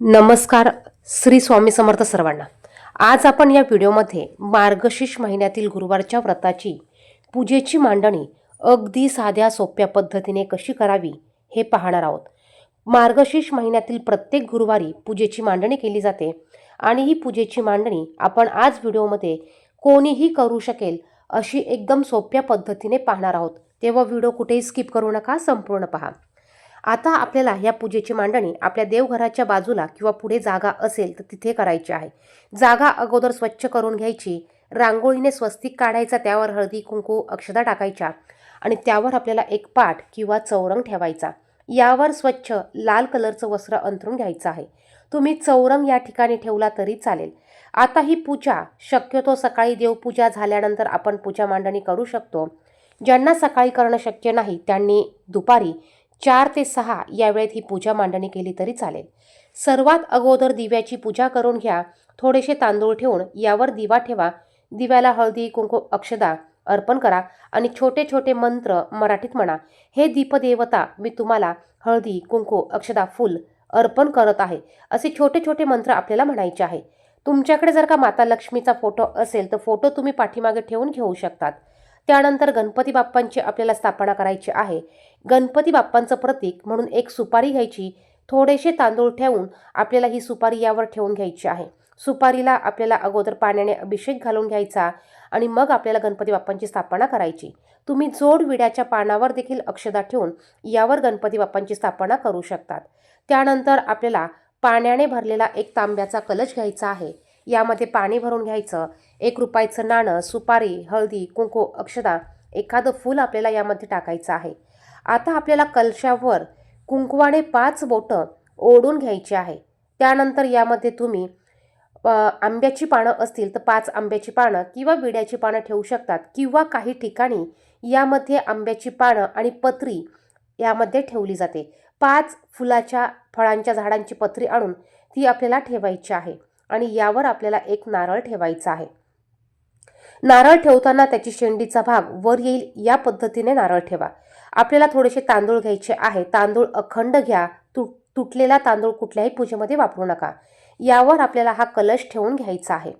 नमस्कार श्री स्वामी समर्थ सर्वांना. आज आपण या व्हिडिओमध्ये मार्गशीर्ष महिन्यातील गुरुवारच्या व्रताची पूजेची मांडणी अगदी साध्या सोप्या पद्धतीने कशी करावी हे पाहणार आहोत. मार्गशीर्ष महिन्यातील प्रत्येक गुरुवारी पूजेची मांडणी केली जाते आणि ही पूजेची मांडणी आपण आज व्हिडिओमध्ये कोणीही करू शकेल अशी एकदम सोप्या पद्धतीने पाहणार आहोत. तेव्हा व्हिडिओ कुठेही स्किप करू नका संपूर्ण पहा. आता आपल्याला या पूजेची मांडणी आपल्या देवघराच्या बाजूला किंवा पुढे जागा असेल तर तिथे करायची आहे. जागा अगोदर स्वच्छ करून घ्यायची रांगोळीने स्वस्तिक काढायचा त्यावर हळदी कुंकू अक्षदा टाकायच्या आणि त्यावर आपल्याला एक पाठ किंवा चौरंग ठेवायचा. यावर स्वच्छ लाल कलरचं वस्त्र अंथरून घ्यायचं आहे. तुम्ही चौरंग या ठिकाणी ठेवला तरी चालेल. आता ही पूजा शक्यतो सकाळी देवपूजा झाल्यानंतर आपण पूजा मांडणी करू शकतो. ज्यांना सकाळी करणं शक्य नाही त्यांनी दुपारी चार ते सहा या वेळेत ही पूजा मांडणी केली तरी चालेल. सर्वात अगोदर दिव्याची पूजा करून घ्या. थोडेसे तांदूळ ठेवून यावर दिवा ठेवा. दिव्याला हळदी कुंकू अक्षदा अर्पण करा आणि छोटे छोटे मंत्र मराठीत म्हणा. हे दीपदेवता मी तुम्हाला हळदी कुंकू अक्षदा फुल अर्पण करत आहे. असे छोटे छोटे मंत्र आपल्याला म्हणायचे आहे. तुमच्याकडे जर का माता लक्ष्मीचा फोटो असेल तर फोटो तुम्ही पाठीमागे ठेवून घेऊ शकतात. त्यानंतर गणपती बाप्पांची आपल्याला स्थापना करायची आहे. गणपती बाप्पांचं प्रतीक म्हणून एक सुपारी घ्यायची. थोडेसे तांदूळ ठेवून आपल्याला ही सुपारी यावर ठेवून घ्यायची आहे. सुपारीला आपल्याला अगोदर पाण्याने अभिषेक घालून घ्यायचा आणि मग आपल्याला गणपती बाप्पांची स्थापना करायची. तुम्ही जोड विड्याच्या पानावर देखील अक्षदा ठेवून यावर गणपती बाप्पांची स्थापना करू शकतात. त्यानंतर आपल्याला पाण्याने भरलेला एक तांब्याचा कलश घ्यायचा आहे. यामध्ये पाणी भरून घ्यायचं एक रुपयाचं नाणं सुपारी हळदी कुंकू अक्षदा एखादं फूल आपल्याला यामध्ये टाकायचं आहे. आता आपल्याला कलशावर कुंकवाने पाच बोटं ओढून घ्यायची आहे. त्यानंतर यामध्ये तुम्ही आंब्याची पानं असतील तर पाच आंब्याची पानं किंवा विड्याची पानं ठेवू शकतात किंवा काही ठिकाणी यामध्ये आंब्याची पानं आणि पत्री यामध्ये ठेवली जाते. पाच फुलाच्या फळांच्या झाडांची पत्री आणून ती आपल्याला ठेवायची आहे. आणि यावर आपल्याला एक नारळ ठेवायचा आहे. नारळ ठेवताना त्याची शेंडीचा भाग वर येईल या पद्धतीने नारळ ठेवा. आपल्याला थोडेसे तांदूळ घ्यायचे आहे. तांदूळ अखंड घ्या. तुट तुटलेला तांदूळ कुठल्याही पूजेमध्ये वापरू नका. यावर आपल्याला हा कलश ठेवून घ्यायचा आहे.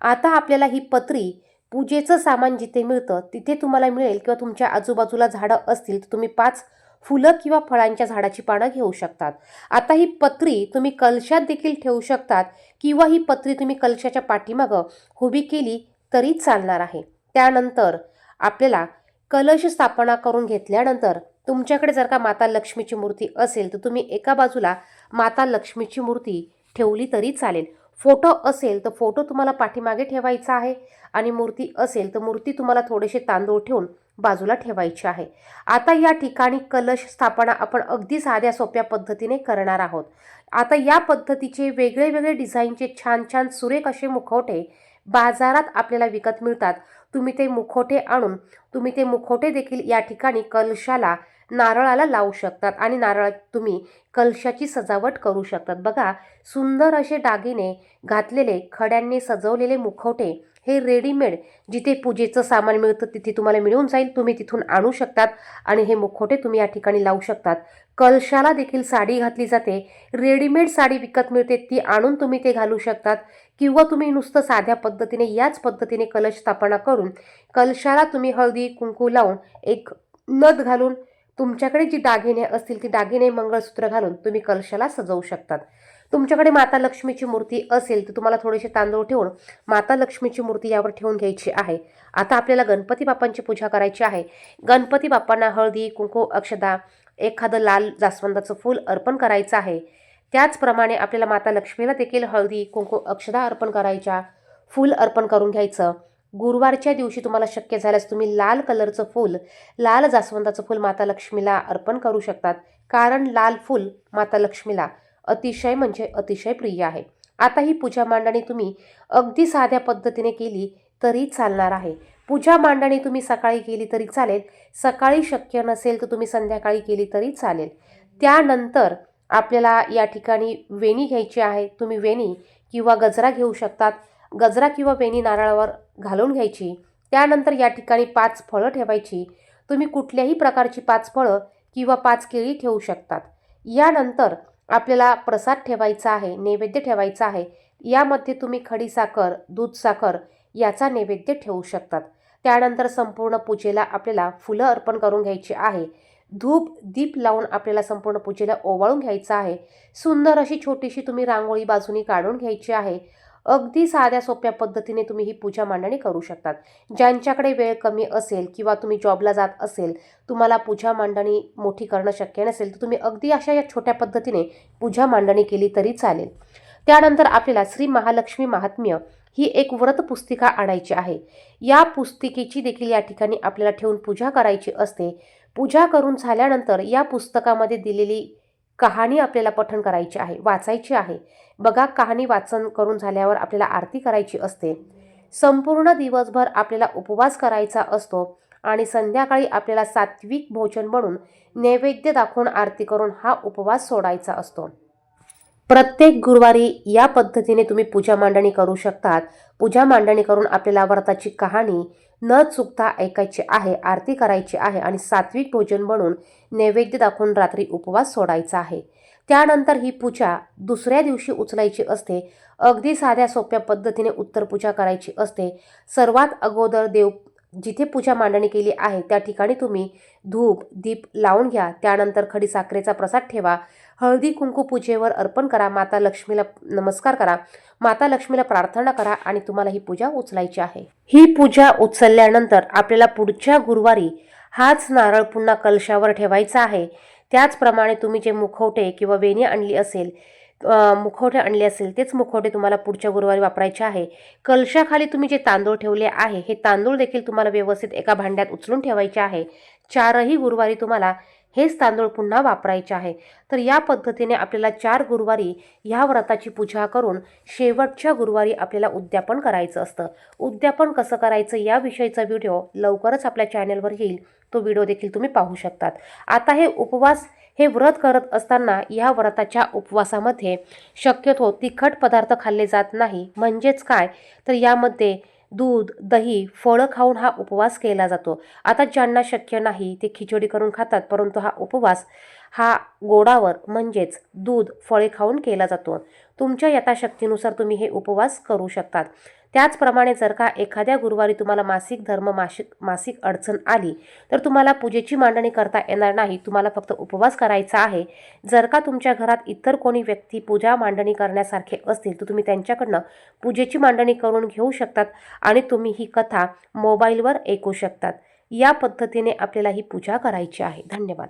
आता आपल्याला ही पत्री पूजेचं सामान जिथे मिळतं तिथे तुम्हाला मिळेल किंवा तुमच्या आजूबाजूला झाडं असतील तर तुम्ही पाच फुलं किंवा फळांच्या झाडाची पानं घेऊ शकतात. आता ही पत्री तुम्ही कलशात देखील ठेवू शकतात किंवा ही पत्री तुम्ही कलशाच्या पाठीमागं उभी केली तरी चालणार आहे. त्यानंतर आपल्याला कलश स्थापना करून घेतल्यानंतर तुमच्याकडे जर का माता लक्ष्मीची मूर्ती असेल तर तुम्ही एका बाजूला माता लक्ष्मीची मूर्ती ठेवली तरी चालेल. फोटो असेल तर फोटो तुम्हाला पाठीमागे ठेवायचा आहे आणि मूर्ती असेल तर मूर्ती तुम्हाला थोडेसे तांदूळ ठेवून बाजूला ठेवायची आहे. आता या ठिकाणी कलश स्थापना आपण अगदी साध्या सोप्या पद्धतीने करणार आहोत. आता या पद्धतीचे वेगळे वेगळे डिझाईनचे छान छान सुरेख असे मुखवटे बाजारात आपल्याला विकत मिळतात. तुम्ही ते मुखवटे आणून तुम्ही ते मुखवटे देखील या ठिकाणी कलशाला नारळाला लावू शकतात आणि नारळात तुम्ही कलशाची सजावट करू शकतात. बघा सुंदर असे दागिने घातलेले खड्यांनी सजवलेले मुखवटे हे रेडीमेड जिथे पूजेचं सामान मिळतं तिथे तुम्हाला मिळून जाईल. तुम्ही तिथून आणू शकतात आणि हे मुखवटे तुम्ही या ठिकाणी लावू शकतात. कलशाला देखील साडी घातली जाते. रेडीमेड साडी विकत मिळते ती आणून तुम्ही ते घालू शकतात. किंवा तुम्ही नुसतं साध्या पद्धतीने याच पद्धतीने कलश स्थापना करून कलशाला तुम्ही हळदी कुंकू लावून एक नथ घालून तुमच्याकडे जी दागिने असतील ती दागिने मंगळसूत्र घालून तुम्ही कलशाला सजवू शकतात. तुमच्याकडे माता लक्ष्मीची मूर्ती असेल तर तुम्हाला थोडेसे तांदूळ ठेवून माता लक्ष्मीची मूर्ती यावर ठेवून घ्यायची आहे. आता आपल्याला गणपती बाप्पांची पूजा करायची आहे. गणपती बाप्पांना हळदी कुंकू अक्षदा एखादं लाल जास्वंदाचं फूल अर्पण करायचं आहे. त्याचप्रमाणे आपल्याला माता लक्ष्मीला देखील हळदी कुंकू अक्षदा अर्पण करायच्या फूल अर्पण करून घ्यायचं. गुरुवारच्या दिवशी तुम्हाला शक्य झाल्यास तुम्ही लाल कलरचं फूल लाल जास्वंदाचं फूल माता लक्ष्मीला अर्पण करू शकतात. कारण लाल फूल माता लक्ष्मीला अतिशय म्हणजे अतिशय प्रिय आहे. आता ही पूजा मांडणी तुम्ही अगदी साध्या पद्धतीने केली तरी चालणार आहे. पूजा मांडणी तुम्ही सकाळी केली तरी चालेल. सकाळी शक्य नसेल तर तुम्ही संध्याकाळी केली तरी चालेल. त्यानंतर आपल्याला या ठिकाणी वेणी घ्यायची आहे. तुम्ही वेणी किंवा गजरा घेऊ शकतात. गजरा किंवा वेणी नारळावर घालून घ्यायची. त्यानंतर या ठिकाणी पाच फळं ठेवायची. तुम्ही कुठल्याही प्रकारची पाच फळं किंवा पाच केळी ठेवू शकतात. यानंतर आपल्याला प्रसाद ठेवायचा आहे नैवेद्य ठेवायचा आहे. यामध्ये तुम्ही खडीसाखर दूध साखर याचा नैवेद्य ठेवू शकतात. त्यानंतर संपूर्ण पूजेला आपल्याला फुलं अर्पण करून घ्यायची आहे. धूप दीप लावून आपल्याला संपूर्ण पूजेला ओवाळून घ्यायचं आहे. सुंदर अशी छोटीशी तुम्ही रांगोळी बाजूनी काढून घ्यायची आहे. अगदी साध्या सोप्या पद्धतीने तुम्ही ही पूजा मांडणी करू शकतात. ज्यांच्याकडे वेळ कमी असेल किंवा तुम्ही जॉबला जात असेल तुम्हाला पूजा मांडणी मोठी करणं शक्य नसेल तर तुम्ही अगदी अशा या छोट्या पद्धतीने पूजा मांडणी केली तरी चालेल. त्यानंतर आपल्याला श्री महालक्ष्मी महात्म्य ही एक व्रत पुस्तिका आणायची आहे. या पुस्तिकेची देखील या ठिकाणी आपल्याला ठेवून पूजा करायची असते. पूजा करून झाल्यानंतर या पुस्तकामध्ये दिलेली कहाणी आपल्याला पठण करायची आहे वाचायची आहे. बघा कहाणी वाचन करून झाल्यावर आपल्याला आरती करायची असते. संपूर्ण दिवसभर आपल्याला उपवास करायचा असतो आणि संध्याकाळी आपल्याला सात्विक भोजन म्हणून नैवेद्य दाखवून आरती करून हा उपवास सोडायचा असतो. प्रत्येक गुरुवारी या पद्धतीने तुम्ही पूजा मांडणी करू शकतात. पूजा मांडणी करून आपल्याला व्रताची कहाणी न चुकता ऐकायची आहे आरती करायची आहे आणि सात्विक भोजन बनवून नैवेद्य दाखवून रात्री उपवास सोडायचा आहे. त्यानंतर ही पूजा दुसऱ्या दिवशी उचलायची असते. अगदी साध्या सोप्या पद्धतीने उत्तर पूजा करायची असते. सर्वात अगोदर देव जिथे पूजा मांडणी केली आहे त्या ठिकाणी तुम्ही धूप दीप लावून घ्या. त्यानंतर खडी साखरेचा प्रसाद ठेवा. हळदी कुंकू पूजेवर अर्पण करा. माता लक्ष्मीला नमस्कार करा. माता लक्ष्मीला प्रार्थना करा आणि तुम्हाला ही पूजा उचलायची आहे. ही पूजा उचलल्यानंतर आपल्याला पुढच्या गुरुवारी हाच नारळ पुन्हा कलशावर ठेवायचा आहे. त्याचप्रमाणे तुम्ही जे मुखवटे किंवा वेणी आणली असेल मुखवटे आणले असेल तेच मुखवटे तुम्हाला पुढच्या गुरुवारी वापरायचे आहे. कलशाखाली तुम्ही जे तांदूळ ठेवले आहे हे तांदूळ देखील तुम्हाला व्यवस्थित एका भांड्यात उचलून ठेवायचे आहे. चारही गुरुवारी तुम्हाला हेच तांदूळ पुन्हा वापरायचे आहे. तर या पद्धतीने आपल्याला चार गुरुवारी ह्या व्रताची पूजा करून शेवटच्या गुरुवारी आपल्याला उद्यापन करायचं असतं. उद्यापन कसं करायचं याविषयीचा व्हिडिओ लवकरच आपल्या चॅनलवर येईल. तो व्हिडिओ देखील तुम्ही पाहू शकतात. आता हे उपवास हे व्रत करत असताना या व्रताच्या उपवासामध्ये शक्यतो तिखट पदार्थ खाल्ले जात नाही. म्हणजेच काय? तर यामध्ये दूध दही फळं खाऊन हा उपवास केला जातो. आता ज्यांना शक्य नाही ते खिचडी करून खातात परंतु हा उपवास हा गोडावर म्हणजेच दूध फळे खाऊन केला जातो. तुमच्या यथाशक्तीनुसार तुम्ही हे उपवास करू शकतात. त्याचप्रमाणे जर का एखाद्या गुरुवारी तुम्हाला मासिक धर्म मासिक मासिक अडचण आली तर तुम्हाला पूजेची मांडणी करता येणार नाही. तुम्हाला फक्त उपवास करायचा आहे. जर का तुमच्या घरात इतर कोणी व्यक्ती पूजा मांडणी करण्यासारखे असतील तर तुम्ही त्यांच्याकडनं पूजेची मांडणी करून घेऊ शकतात आणि तुम्ही ही कथा मोबाईलवर ऐकू शकतात. या पद्धतीने आपल्याला ही पूजा करायची आहे. धन्यवाद.